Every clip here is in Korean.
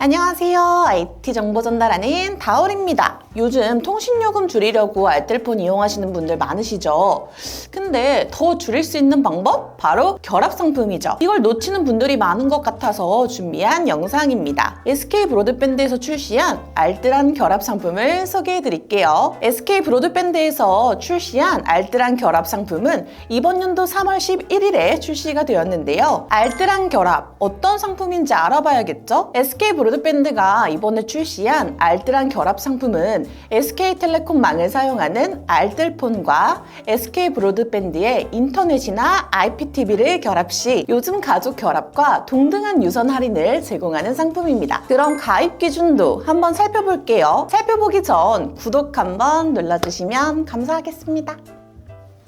안녕하세요. IT 정보 전달하는 다울입니다. 요즘 통신요금 줄이려고 알뜰폰 이용하시는 분들 많으시죠? 근데 더 줄일 수 있는 방법? 바로 결합 상품이죠. 이걸 놓치는 분들이 많은 것 같아서 준비한 영상입니다. SK 브로드밴드에서 출시한 알뜰한 결합 상품을 소개해 드릴게요. SK 브로드밴드에서 출시한 알뜰한 결합 상품은 이번 연도 3월 11일에 출시가 되었는데요. 알뜰한 결합 어떤 상품인지 알아봐야겠죠? SK 브로드밴드가 이번에 출시한 알뜰한 결합 상품은 SK텔레콤망을 사용하는 알뜰폰과 SK 브로드밴드의 인터넷이나 IPTV를 결합 시 요즘 가족 결합과 동등한 유선 할인을 제공하는 상품입니다. 그럼 가입 기준도 한번 살펴볼게요. 살펴보기 전 구독 한번 눌러주시면 감사하겠습니다.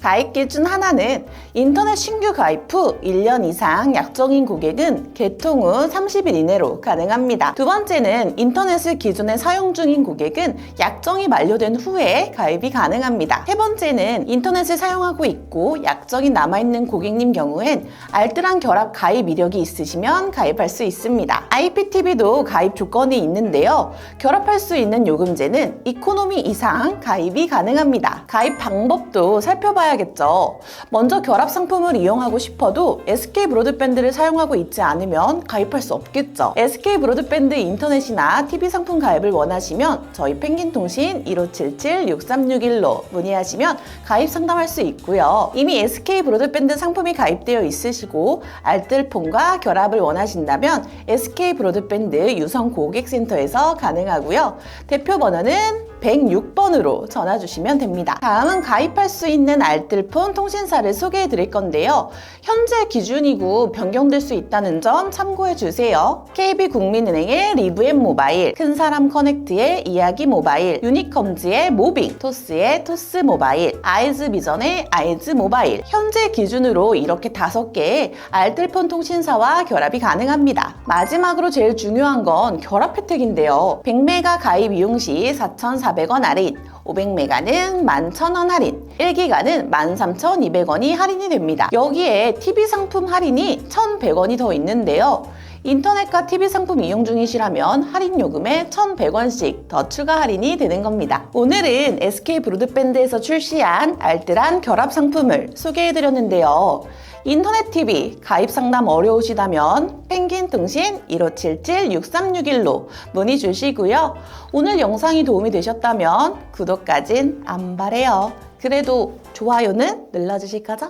가입 기준 하나는 인터넷 신규 가입 후 1년 이상 약정인 고객은 개통 후 30일 이내로 가능합니다. 두 번째는 인터넷을 기존에 사용 중인 고객은 약정이 만료된 후에 가입이 가능합니다. 세 번째는 인터넷을 사용하고 있고 약정이 남아있는 고객님 경우엔 알뜰한 결합 가입 이력이 있으시면 가입할 수 있습니다. IPTV도 가입 조건이 있는데요. 결합할 수 있는 요금제는 이코노미 이상 가입이 가능합니다. 가입 방법도 살펴봐야 겠죠. 먼저 결합 상품을 이용하고 싶어도 SK 브로드밴드를 사용하고 있지 않으면 가입할 수 없겠죠. SK 브로드밴드 인터넷이나 TV 상품 가입을 원하시면 저희 펭귄통신 1577-6361로 문의하시면 가입 상담할 수 있고요. 이미 SK 브로드밴드 상품이 가입되어 있으시고 알뜰폰과 결합을 원하신다면 SK 브로드밴드 유성 고객센터에서 가능하고요. 대표 번호는 106번으로 전화 주시면 됩니다. 다음은 가입할 수 있는 알뜰폰 통신사를 소개해 드릴 건데요. 현재 기준이고 변경될 수 있다는 점 참고해 주세요. KB국민은행의 리브앤 모바일, 큰사람 커넥트의 이야기 모바일, 유니컴즈의 모빙, 토스의 토스 모바일, 아이즈 비전의 아이즈 모바일. 현재 기준으로 이렇게 다섯 개의 알뜰폰 통신사와 결합이 가능합니다. 마지막으로 제일 중요한 건 결합 혜택인데요. 100메가 가입 이용 시 4,400원 할인, 500메가는 11,000원 할인, 1기가는 13,200원이 할인이 됩니다. 여기에 TV 상품 할인이 1,100원이 더 있는데요. 인터넷과 TV 상품 이용 중이시라면 할인 요금에 1,100원씩 더 추가 할인이 되는 겁니다. 오늘은 SK 브로드밴드에서 출시한 알뜰한 결합 상품을 소개해 드렸는데요. 인터넷 TV 가입 상담 어려우시다면 펭귄 통신 1577-6361로 문의 주시고요. 오늘 영상이 도움이 되셨다면 구독까진 안 바래요. 그래도 좋아요는 눌러주실 거죠?